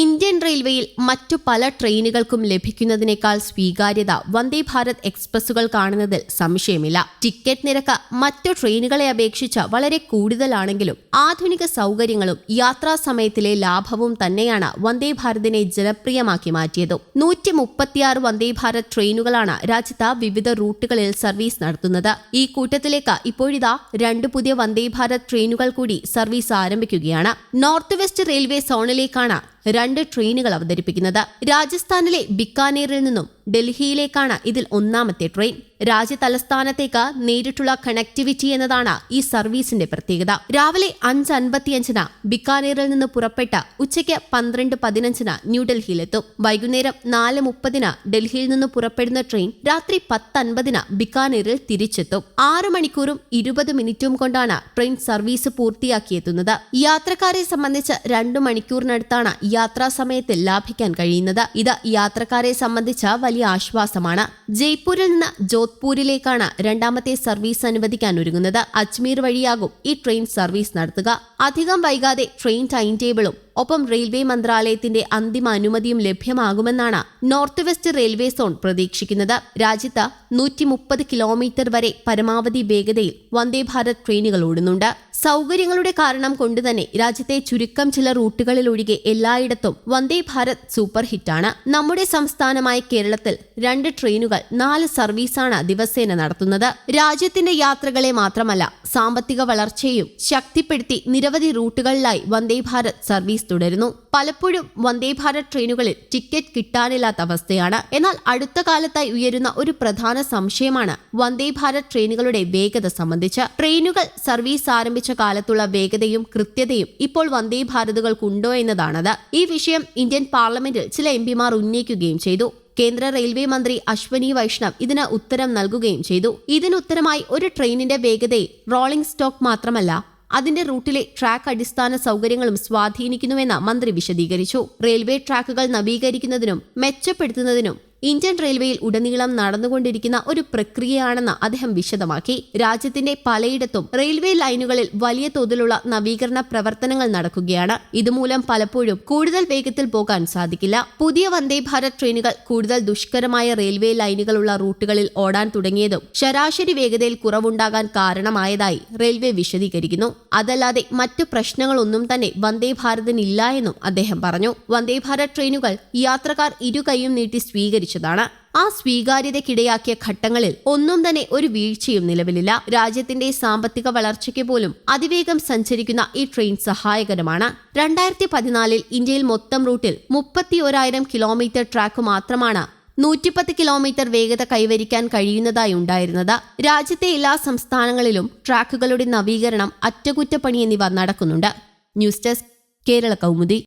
Indian റെയിൽവേയിൽ മറ്റു പല ട്രെയിനുകൾക്കും ലഭിക്കുന്നതിനേക്കാൾ സ്വീകാര്യത വന്ദേ ഭാരത് എക്സ്പ്രസുകൾ കാണുന്നതിൽ സംശയമില്ല. ടിക്കറ്റ് നിരക്ക് മറ്റു ട്രെയിനുകളെ അപേക്ഷിച്ച് വളരെ കൂടുതലാണെങ്കിലും ആധുനിക സൗകര്യങ്ങളും യാത്രാ സമയത്തിലെ ലാഭവും തന്നെയാണ് വന്ദേ ഭാരതിനെ ജനപ്രിയമാക്കി മാറ്റിയത്. നൂറ്റി മുപ്പത്തിയാറ് വന്ദേ ഭാരത് ട്രെയിനുകളാണ് രാജ്യത്ത് വിവിധ റൂട്ടുകളിൽ സർവീസ് നടത്തുന്നത്. ഈ കൂട്ടത്തിലേക്ക് ഇപ്പോഴിതാ രണ്ട് പുതിയ വന്ദേ ഭാരത് ട്രെയിനുകൾ കൂടി സർവീസ് ആരംഭിക്കുകയാണ്. നോർത്ത് വെസ്റ്റ് റെയിൽവേ സോണിലേക്കാണ് രണ്ട് ട്രെയിനുകൾ അവതരിപ്പിക്കുന്നത്. രാജസ്ഥാനിലെ ബിക്കാനീറിൽ നിന്നും ഡൽഹിയിലേക്കാണ് ഇതിൽ ഒന്നാമത്തെ ട്രെയിൻ. രാജ്യതലസ്ഥാനത്തേക്ക് നേരിട്ടുള്ള കണക്ടിവിറ്റി എന്നതാണ് ഈ സർവീസിന്റെ പ്രത്യേകത. രാവിലെ അഞ്ച് അൻപത്തിയഞ്ചിന് ബിക്കാനീറിൽ നിന്ന് പുറപ്പെട്ട ഉച്ചയ്ക്ക് പന്ത്രണ്ട് പതിനഞ്ചിന് ന്യൂഡൽഹിയിലെത്തും. വൈകുന്നേരം നാല് മുപ്പതിന് ഡൽഹിയിൽ നിന്ന് പുറപ്പെടുന്ന ട്രെയിൻ രാത്രി പത്തൻപതിന് ബിക്കാനീറിൽ തിരിച്ചെത്തും. ആറ് മണിക്കൂറും ഇരുപത് മിനിറ്റും കൊണ്ടാണ് ട്രെയിൻ സർവീസ് പൂർത്തിയാക്കിയെത്തുന്നത്. യാത്രക്കാരെ സംബന്ധിച്ച് രണ്ടു മണിക്കൂറിനടുത്താണ് യാത്രാ സമയത്ത് ലാഭിക്കാൻ കഴിയുന്നത്. ഇത് യാത്രക്കാരെ സംബന്ധിച്ച് വലിയ ആശ്വാസമാണ്. ജയ്പൂരിൽ നിന്ന് ജോധ്പൂരിലേക്കാണ് രണ്ടാമത്തെ സർവീസ് അനുവദിക്കാൻ ഒരുങ്ങുന്നത്. അജ്മീർ വഴിയാകും ഈ ട്രെയിൻ സർവീസ് നടത്തുക. അധികം വൈകാതെ ട്രെയിൻ ടൈം ടേബിളും ഒപ്പം റെയിൽവേ മന്ത്രാലയത്തിന്റെ അന്തിമ അനുമതിയും ലഭ്യമാകുമെന്നാണ് നോർത്ത് വെസ്റ്റ് റെയിൽവേ സോൺ പ്രതീക്ഷിക്കുന്നത്. രാജ്യത്ത് നൂറ്റി കിലോമീറ്റർ വരെ പരമാവധി വേഗതയിൽ വന്ദേ ഭാരത് ട്രെയിനുകൾ ഓടുന്നുണ്ട്. സൗകര്യങ്ങളുടെ കാരണം കൊണ്ടുതന്നെ രാജ്യത്തെ ചുരുക്കം ചില റൂട്ടുകളിൽ ഒഴികെ എല്ലായിടത്തും വന്ദേ ഭാരത് സൂപ്പർ ഹിറ്റാണ്. നമ്മുടെ സംസ്ഥാനമായ കേരളത്തിൽ രണ്ട് ട്രെയിനുകൾ നാല് സർവീസാണ് ദിവസേന നടത്തുന്നത്. രാജ്യത്തിന്റെ യാത്രകളെ മാത്രമല്ല സാമ്പത്തിക വളർച്ചയും ശക്തിപ്പെടുത്തി നിരവധി റൂട്ടുകളിലായി വന്ദേ ഭാരത് സർവീസ് തുടരുന്നു. പലപ്പോഴും വന്ദേ ഭാരത് ട്രെയിനുകളിൽ ടിക്കറ്റ് കിട്ടാനില്ലാത്ത അവസ്ഥയാണ്. എന്നാൽ അടുത്ത കാലത്തായി ഉയരുന്ന ഒരു പ്രധാന സംശയമാണ് വന്ദേ ഭാരത് ട്രെയിനുകളുടെ വേഗത സംബന്ധിച്ച്. ട്രെയിനുകൾ സർവീസ് ആരംഭിച്ച കാലത്തുള്ള വേഗതയും കൃത്യതയും ഇപ്പോൾ വന്ദേ ഭാരതുകൾക്കുണ്ടോ എന്നതാണത്. ഈ വിഷയം ഇന്ത്യൻ പാർലമെന്റിൽ ചില എം പിമാർ ഉന്നയിക്കുകയും ചെയ്തു. കേന്ദ്ര റെയിൽവേ മന്ത്രി അശ്വനി വൈഷ്ണവ് ഇതിന് ഉത്തരം നൽകുകയും ചെയ്തു. ഇതിനുത്തരമായി ഒരു ട്രെയിനിന്റെ വേഗതയെ റോളിംഗ് സ്റ്റോക്ക് മാത്രമല്ല അതിന്റെ റൂട്ടിലെ ട്രാക്ക് അടിസ്ഥാന സൗകര്യങ്ങളും സ്വാധീനിക്കുന്നുവെന്ന് മന്ത്രി വിശദീകരിച്ചു. റെയിൽവേ ട്രാക്കുകൾ നവീകരിക്കുന്നതിനും മെച്ചപ്പെടുത്തുന്നതിനും ഇന്ത്യൻ റെയിൽവേയിൽ ഉടനീളം നടന്നുകൊണ്ടിരിക്കുന്ന ഒരു പ്രക്രിയയാണെന്ന് അദ്ദേഹം വിശദമാക്കി. രാജ്യത്തിന്റെ പലയിടത്തും റെയിൽവേ ലൈനുകളിൽ വലിയ തോതിലുള്ള നവീകരണ പ്രവർത്തനങ്ങൾ നടക്കുകയാണ്. ഇതുമൂലം പലപ്പോഴും കൂടുതൽ വേഗത്തിൽ പോകാൻ സാധിക്കില്ല. പുതിയ വന്ദേ ഭാരത് ട്രെയിനുകൾ കൂടുതൽ ദുഷ്കരമായ റെയിൽവേ ലൈനുകളുള്ള റൂട്ടുകളിൽ ഓടാൻ തുടങ്ങിയതും ശരാശരി വേഗതയിൽ കുറവുണ്ടാകാൻ കാരണമായതായി റെയിൽവേ വിശദീകരിക്കുന്നു. അതല്ലാതെ മറ്റു പ്രശ്നങ്ങളൊന്നും തന്നെ വന്ദേ ഭാരതിനില്ല എന്നും അദ്ദേഹം പറഞ്ഞു. വന്ദേ ഭാരത് ട്രെയിനുകൾ യാത്രക്കാർ ഇരു കൈയും നീട്ടി സ്വീകരിച്ചതാണ് ആ സ്വീകാര്യതയ്ക്കിടയാക്കിയ ഘട്ടങ്ങളിൽ ഒന്നും തന്നെ ഒരു വീഴ്ചയും നിലവിലില്ല. രാജ്യത്തിന്റെ സാമ്പത്തിക വളർച്ചയ്ക്ക് പോലും അതിവേഗം സഞ്ചരിക്കുന്ന ഈ ട്രെയിൻ സഹായകരമാണ്. രണ്ടായിരത്തി പതിനാലിൽ ഇന്ത്യയിൽ മൊത്തം റൂട്ടിൽ മുപ്പത്തിയോരായിരം കിലോമീറ്റർ ട്രാക്ക് മാത്രമാണ് നൂറ്റിപ്പത്ത് കിലോമീറ്റർ വേഗത കൈവരിക്കാൻ കഴിയുന്നതായി ഉണ്ടായിരുന്നത്. രാജ്യത്തെ എല്ലാ സംസ്ഥാനങ്ങളിലും ട്രാക്കുകളുടെ നവീകരണം അറ്റകുറ്റപ്പണി എന്നിവ നടക്കുന്നുണ്ട്. News desk Kerala Kaumudi.